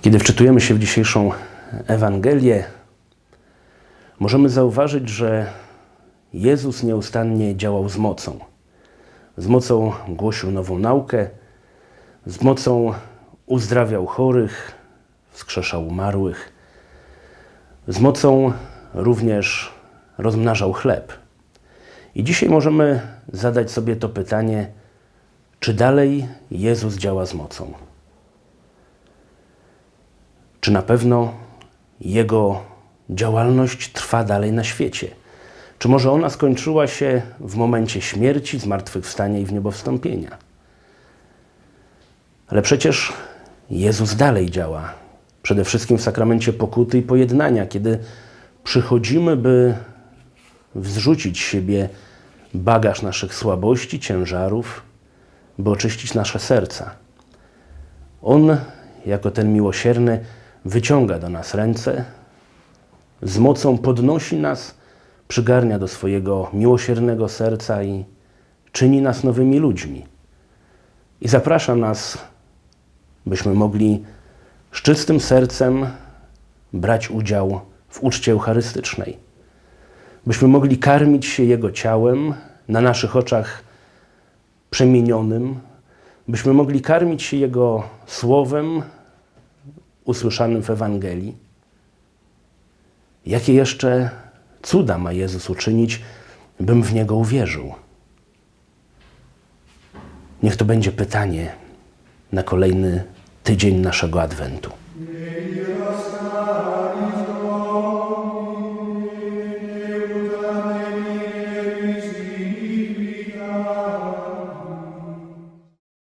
Kiedy wczytujemy się w dzisiejszą Ewangelię, możemy zauważyć, że Jezus nieustannie działał z mocą. Z mocą głosił nową naukę, z mocą uzdrawiał chorych, wskrzeszał umarłych, z mocą również rozmnażał chleb. I dzisiaj możemy zadać sobie to pytanie, czy dalej Jezus działa z mocą? Czy na pewno Jego działalność trwa dalej na świecie? Czy może ona skończyła się w momencie śmierci, zmartwychwstania i w niebowstąpienia? Ale przecież Jezus dalej działa. Przede wszystkim w sakramencie pokuty i pojednania, kiedy przychodzimy, by wzrzucić z siebie bagaż naszych słabości, ciężarów, by oczyścić nasze serca. On, jako ten miłosierny, wyciąga do nas ręce, z mocą podnosi nas, przygarnia do swojego miłosiernego serca i czyni nas nowymi ludźmi. I zaprasza nas, byśmy mogli z czystym sercem brać udział w uczcie eucharystycznej, byśmy mogli karmić się Jego ciałem na naszych oczach przemienionym, byśmy mogli karmić się Jego słowem usłyszanym w Ewangelii. Jakie jeszcze cuda ma Jezus uczynić, bym w Niego uwierzył? Niech to będzie pytanie na kolejny tydzień naszego Adwentu.